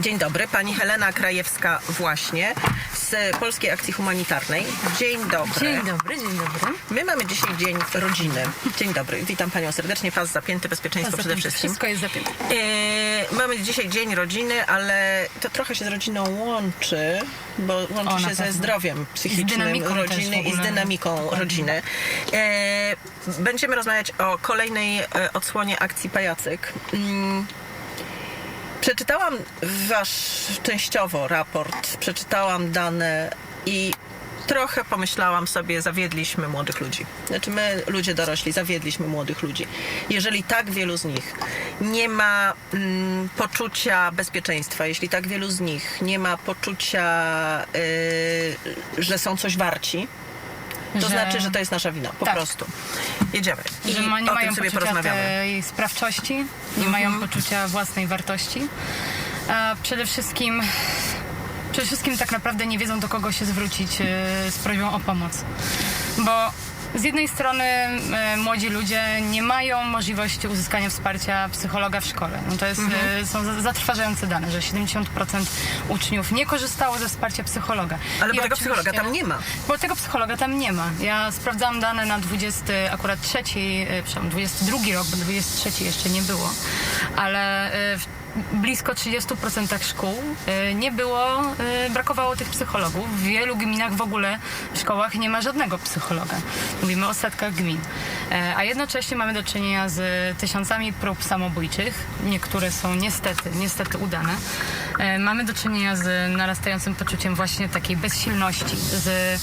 Dzień dobry, pani Helena Krajewska właśnie z Polskiej Akcji Humanitarnej. Dzień dobry. Dzień dobry, dzień dobry. My mamy dzisiaj Dzień Rodziny. Dzień dobry, witam panią serdecznie. Pas zapięty, bezpieczeństwo przede Zapięte. wszystkim. Wszystko jest zapięte. E, mamy dzisiaj Dzień Rodziny, ale to trochę się z rodziną łączy, bo łączy O, się ze zdrowiem psychicznym rodziny i z dynamiką rodziny. E, będziemy rozmawiać o kolejnej e, odsłonie akcji Pajacyk. Mm, Przeczytałam wasz częściowo raport, przeczytałam dane i trochę pomyślałam sobie, zawiedliśmy młodych ludzi. Znaczy my, ludzie dorośli, zawiedliśmy młodych ludzi. Jeżeli tak wielu z nich nie ma mm, poczucia bezpieczeństwa, jeśli tak wielu z nich nie ma poczucia, y, że są coś warci, to Że- znaczy, że to jest nasza wina. Po Tak. prostu. Jedziemy. I że ma, nie o mają tym sobie poczucia porozmawiamy. Mhm. sprawczości, nie mają poczucia własnej wartości. A przede wszystkim przede wszystkim tak naprawdę nie wiedzą do kogo się zwrócić e, z prośbą o pomoc. Bo z jednej strony e, młodzi ludzie nie mają możliwości uzyskania wsparcia psychologa w szkole. No to jest, Mhm. e, są za- zatrważające dane, że 70% uczniów nie korzystało ze wsparcia psychologa. Ale I bo tego psychologa tam nie ma. bo tego psychologa tam nie ma. Ja sprawdzałam dane na 20, akurat trzeci, e, przepraszam, 22 rok, bo 23 jeszcze nie było, ale w blisko 30% szkół e, nie było, e, brakowało tych psychologów. W wielu gminach w ogóle w szkołach nie ma żadnego psychologa. Mówimy o setkach gmin. E, A jednocześnie mamy do czynienia z tysiącami prób samobójczych. Niektóre są niestety, niestety udane. Mamy do czynienia z narastającym poczuciem właśnie takiej bezsilności, z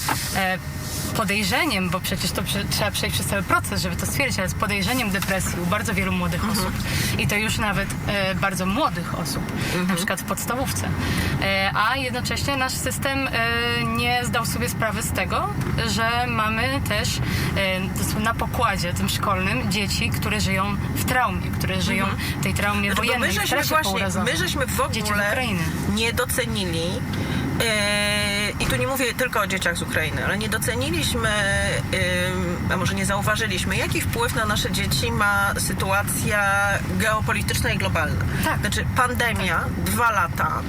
podejrzeniem, bo przecież to prze, trzeba przejść przez cały proces, żeby to stwierdzić, ale z podejrzeniem depresji u bardzo wielu młodych osób i to już nawet e, bardzo młodych osób, na przykład w podstawówce. E, a jednocześnie nasz system e, nie zdał sobie sprawy z tego, że mamy też e, na pokładzie tym szkolnym dzieci, które żyją w traumie, które żyją w tej traumie Znaczy, wojennej, my żeśmy właśnie, my żeśmy w Dzieci z ogóle Ukrainy. nie docenili i tu nie mówię tylko o dzieciach z Ukrainy, ale nie doceniliśmy, e, a może nie zauważyliśmy, jaki wpływ na nasze dzieci ma sytuacja geopolityczna i globalna. Tak. Znaczy pandemia, dwa lata,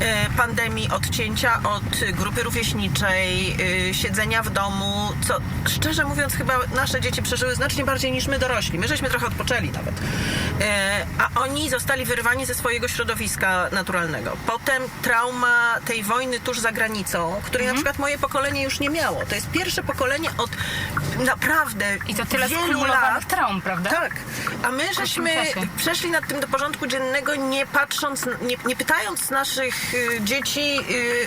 e, pandemii odcięcia od grupy rówieśniczej, siedzenia w domu, co szczerze mówiąc chyba nasze dzieci przeżyły znacznie bardziej niż my dorośli. My żeśmy trochę odpoczęli nawet. A oni zostali wyrwani ze swojego środowiska naturalnego. Potem trauma tej wojny tuż za granicą, której na przykład moje pokolenie już nie miało. To jest pierwsze pokolenie od naprawdę I to tyle wielu skumulowanych lat. traum, prawda? Tak, a my żeśmy czasie. przeszli nad tym do porządku dziennego, nie patrząc, nie, nie pytając naszych y, dzieci,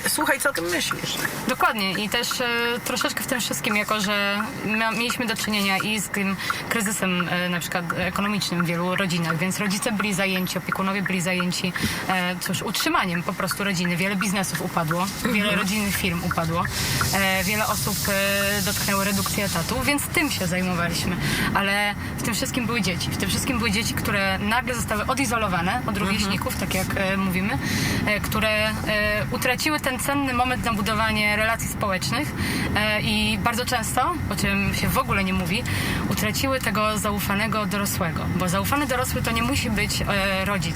y, słuchaj, co o tym myślisz. Dokładnie i też e, troszeczkę w tym wszystkim, jako że mia- mieliśmy do czynienia i z tym kryzysem e, na przykład ekonomicznym w wielu rodzinach, więc rodzice byli zajęci, opiekunowie byli zajęci e, cóż, utrzymaniem po prostu rodziny. Wiele biznesów upadło, wiele rodzinnych firm upadło, e, wiele osób e, dotknęło redukcji etatu, więc tym się zajmowaliśmy. Ale w tym wszystkim były dzieci. W tym wszystkim były dzieci, które nagle zostały odizolowane od rówieśników, tak jak e, mówimy, e, które e, utraciły ten cenny moment na budowanie relacji społecznych e, i bardzo często, o czym się w ogóle nie mówi, utraciły tego zaufanego dorosłego. Bo zaufany dorosły to nie musi być e, rodzic.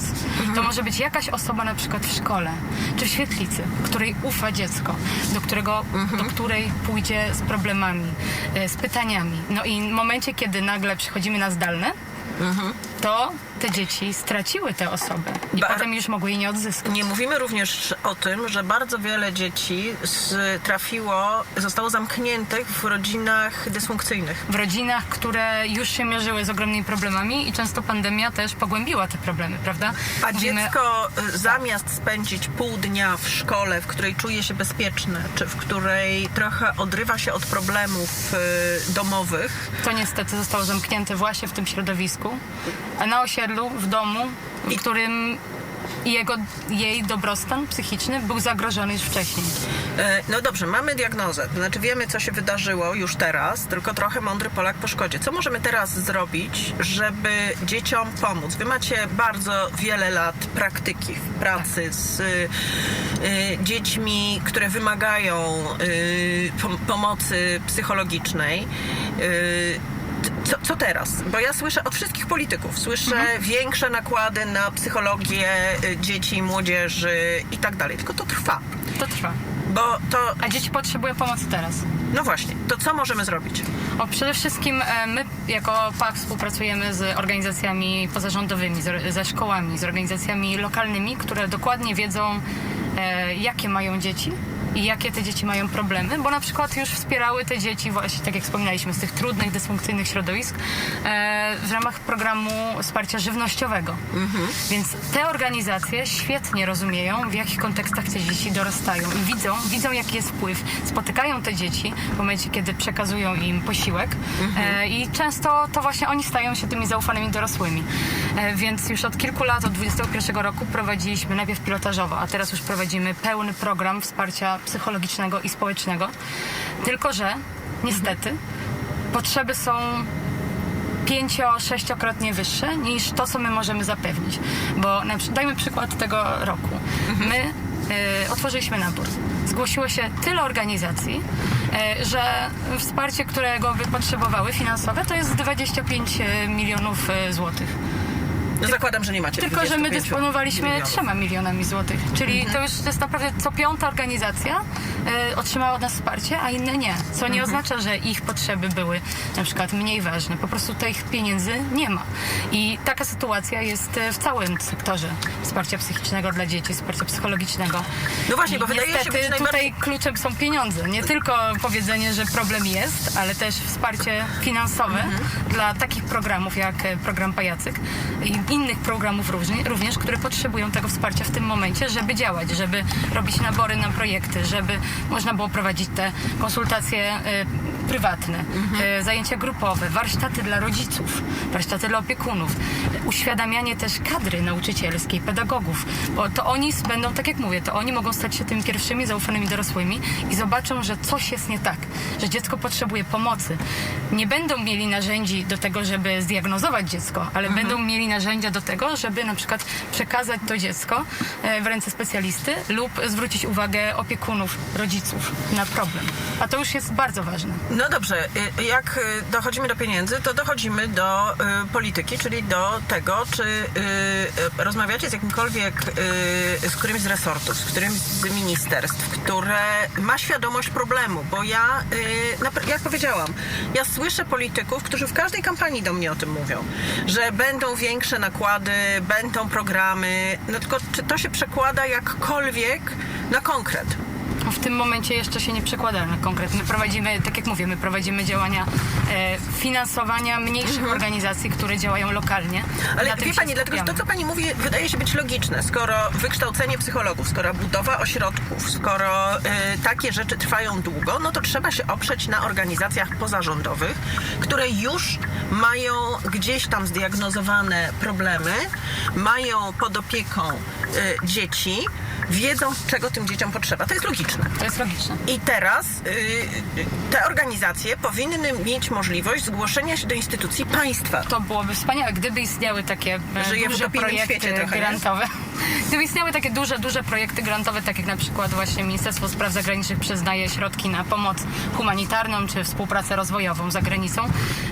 To może być jakaś osoba na przykład w szkole czy w świetlicy, której ufa dziecko, do, którego, do której pójdzie z problemami, e, z pytaniami. No i w momencie, kiedy nagle przychodzimy na zdalne, to te dzieci straciły tę osobę i Ba- potem już mogły jej nie odzyskać. Nie mówimy również o tym, że bardzo wiele dzieci z, trafiło, zostało zamkniętych w rodzinach dysfunkcyjnych. w rodzinach, które już się mierzyły z ogromnymi problemami i często pandemia też pogłębiła te problemy, prawda? A Mówimy- dziecko zamiast spędzić pół dnia w szkole, w której czuje się bezpieczne, czy w której trochę odrywa się od problemów y, domowych, To niestety zostało zamknięte właśnie w tym środowisku, a na osiedlu, w domu, w którym jego, jej dobrostan psychiczny był zagrożony już wcześniej. E, No dobrze, mamy diagnozę, to znaczy wiemy, co się wydarzyło już teraz, tylko trochę mądry Polak po szkodzie. Co możemy teraz zrobić, żeby dzieciom pomóc? Wy macie bardzo wiele lat praktyki w pracy z y, y, dziećmi, które wymagają y, pom- pomocy psychologicznej. Y, co, co teraz? Bo ja słyszę od wszystkich polityków, słyszę Mhm. większe nakłady na psychologię y, dzieci, młodzieży i tak dalej. Tylko to trwa. To trwa. Bo to, A dzieci potrzebują pomocy teraz. no właśnie, to co możemy zrobić? O, przede wszystkim e, my jako PAK współpracujemy z organizacjami pozarządowymi, z, ze szkołami, z organizacjami lokalnymi, które dokładnie wiedzą, e, jakie mają dzieci i jakie te dzieci mają problemy, bo na przykład już wspierały te dzieci właśnie, tak jak wspominaliśmy, z tych trudnych, dysfunkcyjnych środowisk e, w ramach programu wsparcia żywnościowego. Więc te organizacje świetnie rozumieją, w jakich kontekstach te dzieci dorastają i widzą, widzą jaki jest wpływ. Spotykają te dzieci w momencie, kiedy przekazują im posiłek e, i często to właśnie oni stają się tymi zaufanymi dorosłymi. E, więc już od kilku lat, od 21 roku prowadziliśmy najpierw pilotażowo, a teraz już prowadzimy pełny program wsparcia psychologicznego i społecznego. Tylko, że niestety potrzeby są pięcio, sześciokrotnie wyższe niż to, co my możemy zapewnić. Bo na, dajmy przykład tego roku. My e, otworzyliśmy nabór. Zgłosiło się tyle organizacji, e, że wsparcie, którego by potrzebowały finansowe, to jest 25 milionów e, złotych. No zakładam, że nie macie Tylko, że my 25 dysponowaliśmy milionów. trzema milionami złotych. Czyli Mhm. to już to jest naprawdę co piąta organizacja e, otrzymała od nas wsparcie, a inne nie. Co Mhm. nie oznacza, że ich potrzeby były na przykład mniej ważne. Po prostu tych pieniędzy nie ma. I taka sytuacja jest e, w całym sektorze wsparcia psychicznego dla dzieci, wsparcia psychologicznego. No właśnie, I bo wydaje się niestety być najbardziej- tutaj kluczem są pieniądze. Nie tylko powiedzenie, że problem jest, ale też wsparcie finansowe Mhm. dla takich programów jak e, program Pajacyk i innych programów różni- również, które potrzebują tego wsparcia w tym momencie, żeby działać, żeby robić nabory na projekty, żeby można było prowadzić te konsultacje e, prywatne, Mhm. e, zajęcia grupowe, warsztaty dla rodziców, warsztaty dla opiekunów, uświadamianie też kadry nauczycielskiej, pedagogów, bo to oni będą, tak jak mówię, to oni mogą stać się tymi pierwszymi zaufanymi dorosłymi i zobaczą, że coś jest nie tak, że dziecko potrzebuje pomocy. Nie będą mieli narzędzi do tego, żeby zdiagnozować dziecko, ale będą mieli narzędzia do tego, żeby na przykład przekazać to dziecko e, w ręce specjalisty lub zwrócić uwagę opiekunów, rodziców na problem. A to już jest bardzo ważne. No dobrze, y, jak y, dochodzimy do pieniędzy, to dochodzimy do y, polityki, czyli do tego, czy rozmawiacie z jakimkolwiek, z którymś z resortów, z którymś z ministerstw, które ma świadomość problemu, bo ja, jak powiedziałam, ja słyszę polityków, którzy w każdej kampanii do mnie o tym mówią, że będą większe nakłady, będą programy, no tylko czy to się przekłada jakkolwiek na konkret? W tym momencie jeszcze się nie przekłada na konkret. My prowadzimy, tak jak mówię, my prowadzimy działania e, finansowania mniejszych organizacji, które działają lokalnie. Mhm. Ale wie pani, dlatego że to, co pani mówi, wydaje się być logiczne. Skoro wykształcenie psychologów, skoro budowa ośrodków, skoro y, takie rzeczy trwają długo, no to trzeba się oprzeć na organizacjach pozarządowych, które już mają gdzieś tam zdiagnozowane problemy, mają pod opieką y, dzieci, wiedzą, czego tym dzieciom potrzeba. To jest logiczne. To jest logiczne. I teraz y, y, te organizacje powinny mieć możliwość zgłoszenia się do instytucji państwa. To byłoby wspaniałe, gdyby istniały takie e, Żyję duże projekty trochę, nie? grantowe. Gdyby istniały takie duże, duże projekty grantowe, tak jak na przykład właśnie Ministerstwo Spraw Zagranicznych przyznaje środki na pomoc humanitarną czy współpracę rozwojową za granicą,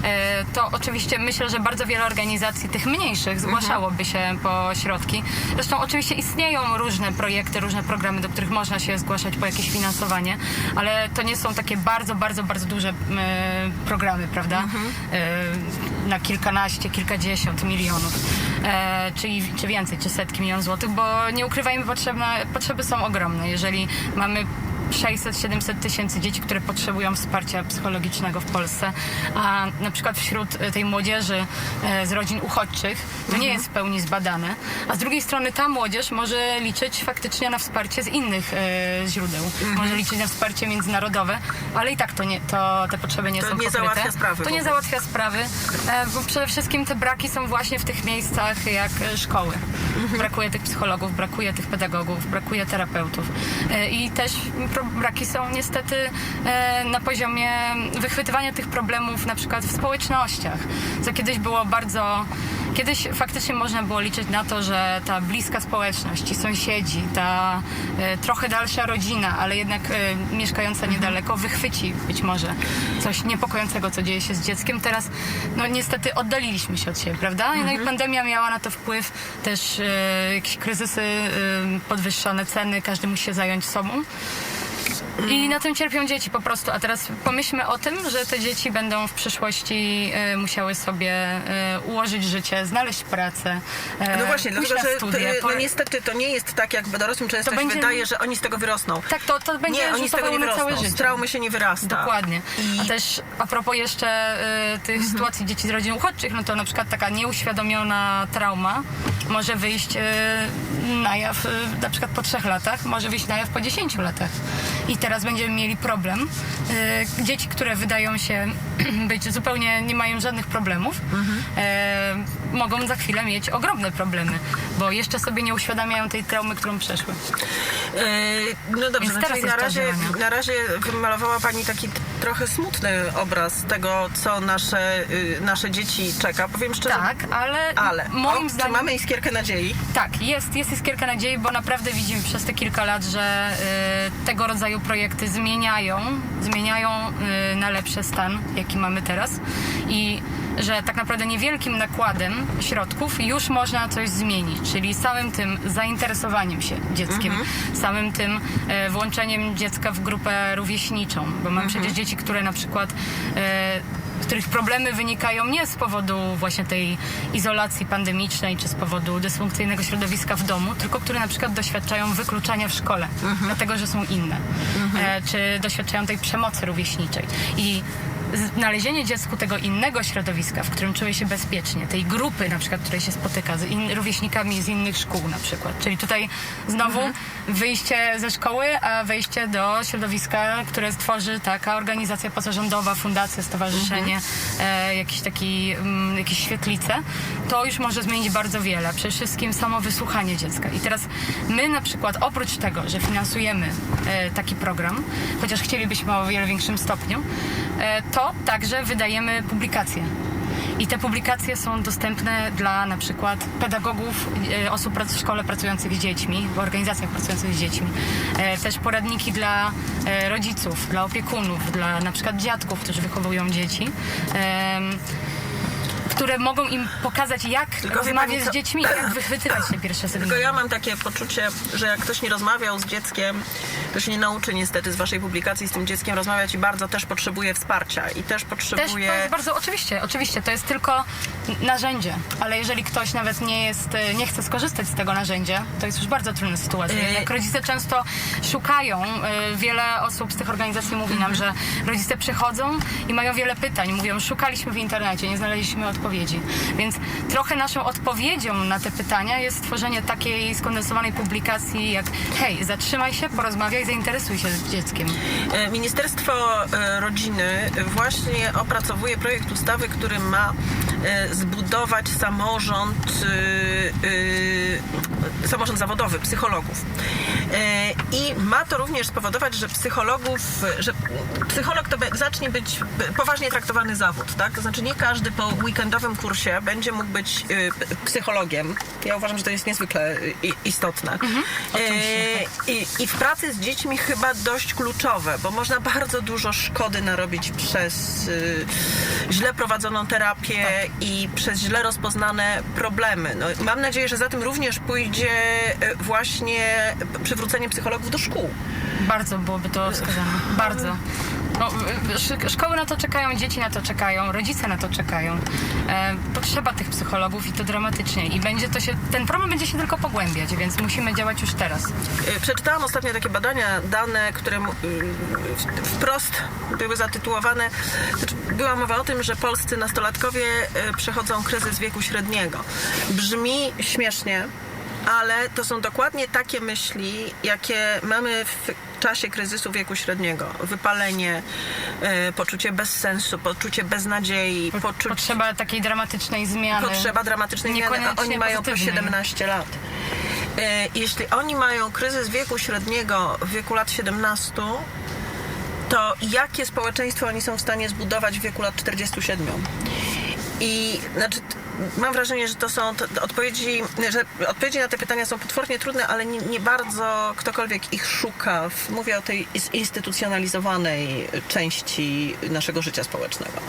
e, to oczywiście myślę, że bardzo wiele organizacji tych mniejszych zgłaszałoby się po środki. Zresztą oczywiście istnieją różne projekty, różne programy, do których można się zgłaszać po jakieś finansowanie, ale to nie są takie bardzo, bardzo, bardzo duże e, programy, prawda? E, na kilkanaście, kilkadziesiąt milionów, e, czyli, czy więcej, czy setki milionów złotych, bo nie ukrywajmy, potrzebne, potrzeby są ogromne. Jeżeli mamy 600-700 tysięcy dzieci, które potrzebują wsparcia psychologicznego w Polsce, a na przykład wśród e, tej młodzieży e, z rodzin uchodźczych to nie jest w pełni zbadane, a z drugiej strony ta młodzież może liczyć faktycznie na wsparcie z innych e, źródeł, może liczyć na wsparcie międzynarodowe, ale i tak to nie, to, te potrzeby nie To są nie pokryte. załatwia sprawy To nie załatwia sprawy, bo przede wszystkim te braki są właśnie w tych miejscach jak szkoły. Brakuje tych psychologów, brakuje tych pedagogów, brakuje terapeutów. I też pro- braki są niestety e, na poziomie wychwytywania tych problemów na przykład w społecznościach, co kiedyś było bardzo Kiedyś faktycznie można było liczyć na to, że ta bliska społeczność, ci sąsiedzi, ta e, trochę dalsza rodzina, ale jednak e, mieszkająca niedaleko, wychwyci być może coś niepokojącego, co dzieje się z dzieckiem. Teraz, no niestety, oddaliliśmy się od siebie, prawda? No i pandemia miała na to wpływ, też jakieś kryzysy, podwyższone ceny, każdy musi się zająć sobą. I na tym cierpią dzieci po prostu. A teraz pomyślmy o tym, że te dzieci będą w przyszłości e, musiały sobie e, ułożyć życie, znaleźć pracę. e, No właśnie, pójść dlatego na że to, no niestety to nie jest tak, jak dorosłym często się będzie- wydaje, że oni z tego wyrosną. Tak, to, to będzie nie, oni z tego rzutowało nie na całe wyrosną. życie. Z traumy się nie wyrasta. Dokładnie. I A też a propos jeszcze e, tych Mhm. sytuacji dzieci z rodzin uchodźczych, no to na przykład taka nieuświadomiona trauma może wyjść e, na jaw e, na przykład po trzech latach, może wyjść na jaw po 10 latach. I teraz będziemy mieli problem. E, dzieci, które wydają się być zupełnie, nie mają żadnych problemów, e, mogą za chwilę mieć ogromne problemy, bo jeszcze sobie nie uświadamiają tej traumy, którą przeszły. E, No dobrze, Więc no, teraz jest na czas razie, działania. na razie wymalowała Pani taki trochę smutny obraz tego, co nasze, y, nasze dzieci czeka. Powiem szczerze, Tak, ale, ale moim o, zdaniem... czy mamy iskierkę nadziei? Tak, jest, jest iskierka nadziei, bo naprawdę widzimy przez te kilka lat, że y, tego rodzaju projekty zmieniają, zmieniają y, na lepszy stan, jaki mamy teraz i że tak naprawdę niewielkim nakładem środków już można coś zmienić, czyli samym tym zainteresowaniem się dzieckiem, samym tym e, włączeniem dziecka w grupę rówieśniczą, bo mam przecież dzieci, które na przykład e, których problemy wynikają nie z powodu właśnie tej izolacji pandemicznej, czy z powodu dysfunkcyjnego środowiska w domu, tylko które na przykład doświadczają wykluczania w szkole, dlatego że są inne, e, czy doświadczają tej przemocy rówieśniczej. I znalezienie dziecku tego innego środowiska, w którym czuje się bezpiecznie, tej grupy na przykład, której się spotyka z in, rówieśnikami z innych szkół na przykład. Czyli tutaj znowu wyjście ze szkoły, a wejście do środowiska, które stworzy taka organizacja pozarządowa, fundacja, stowarzyszenie, e, jakiś taki, mm, jakieś świetlice, to już może zmienić bardzo wiele. Przede wszystkim samo wysłuchanie dziecka. I teraz my na przykład oprócz tego, że finansujemy e, taki program, chociaż chcielibyśmy o wiele większym stopniu, e, to także wydajemy publikacje. I te publikacje są dostępne dla na przykład pedagogów, e, osób w szkole pracujących z dziećmi, w organizacjach pracujących z dziećmi. E, Też poradniki dla e, rodziców, dla opiekunów, dla na przykład dziadków, którzy wychowują dzieci. Które mogą im pokazać, jak Tylko wie rozmawiać pani co- z dziećmi, jak wychwytywać te pierwsze Tylko sygnały. ja mam takie poczucie, że jak ktoś nie rozmawiał z dzieckiem, to się nie nauczy niestety z waszej publikacji z tym dzieckiem rozmawiać i bardzo też potrzebuje wsparcia i też Też potrzebuje... to jest bardzo, oczywiście, oczywiście, to jest tylko narzędzie, ale jeżeli ktoś nawet nie jest, e, nie chce skorzystać z tego narzędzia, to jest już bardzo trudna sytuacja. Yy. Jak rodzice często szukają, e, wiele osób z tych organizacji mówi nam, że rodzice przychodzą i mają wiele pytań, mówią, szukaliśmy w internecie, nie znaleźliśmy odpowiedzi. Więc trochę naszą odpowiedzią na te pytania jest stworzenie takiej skondensowanej publikacji jak hej, zatrzymaj się, porozmawiaj, zainteresuj się dzieckiem. E, Ministerstwo e, Rodziny właśnie opracowuje projekt ustawy, który ma e, zbudować samorząd, samorząd zawodowy psychologów. E, I ma to również spowodować, że psychologów, że psycholog to zacznie być poważnie traktowany zawód, tak? To znaczy nie każdy po weekendowym kursie będzie mógł być p- psychologiem. Ja uważam, że to jest niezwykle i- istotne. Oczywiście, E, i, I w pracy z dziećmi chyba dość kluczowe, bo można bardzo dużo szkody narobić przez y, źle prowadzoną terapię i przez źle rozpoznane problemy. No, mam nadzieję, że za tym również pójdzie y, właśnie przywrócenie psychologów do szkół. Bardzo byłoby to wskazane. Bardzo. No, sz- szkoły na to czekają, dzieci na to czekają, rodzice na to czekają. E, potrzeba tych psychologów i to dramatycznie. I będzie to się, ten problem będzie się tylko pogłębiać, więc musimy działać już teraz. Y, Przeczytałam ostatnio takie badania, dane, które wprost były zatytułowane. Znaczy, Była mowa o tym, że polscy nastolatkowie y, przechodzą kryzys wieku średniego. Brzmi śmiesznie, ale to są dokładnie takie myśli, jakie mamy w czasie kryzysu wieku średniego. Wypalenie, y, poczucie bezsensu, poczucie beznadziei, poczucie Potrzeba takiej dramatycznej zmiany. potrzeba dramatycznej zmiany, a oni mają po pozytywnej. 17 lat. E, Jeśli oni mają kryzys wieku średniego w wieku lat 17, to jakie społeczeństwo oni są w stanie zbudować w wieku lat 47? I znaczy, mam wrażenie, że to są to, odpowiedzi, że odpowiedzi na te pytania są potwornie trudne, ale nie, nie bardzo ktokolwiek ich szuka. Mówię o tej zinstytucjonalizowanej części naszego życia społecznego.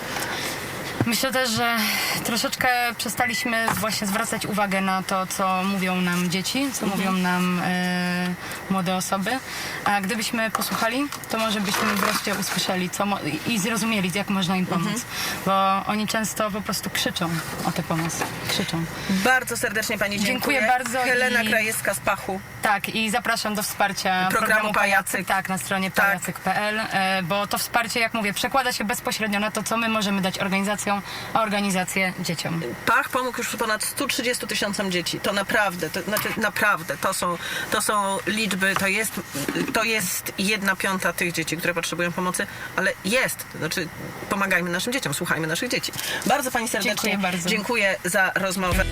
Myślę też, że troszeczkę przestaliśmy właśnie zwracać uwagę na to, co mówią nam dzieci, co mówią nam e, młode osoby. A gdybyśmy posłuchali, to może byśmy wreszcie usłyszeli co mo- i zrozumieli, jak można im pomóc. Bo oni często po prostu krzyczą o tę pomoc. Krzyczą. Bardzo serdecznie Pani dziękuję. Dziękuję bardzo Helena i- Krajewska z Pachu. Tak, i zapraszam do wsparcia Programu Pajacyk. Tak, na stronie Tak. pajacyk.pl, e, bo to wsparcie, jak mówię, przekłada się bezpośrednio na to, co my możemy dać organizacjom, a organizacje dzieciom. Pach pomógł już ponad 130 tysiącom dzieci. To naprawdę, to znaczy naprawdę, to są, to są liczby, to jest, to jest jedna piąta tych dzieci, które potrzebują pomocy, ale jest. To znaczy pomagajmy naszym dzieciom, słuchajmy naszych dzieci. Bardzo Pani serdecznie Dziękuję bardzo. dziękuję za rozmowę.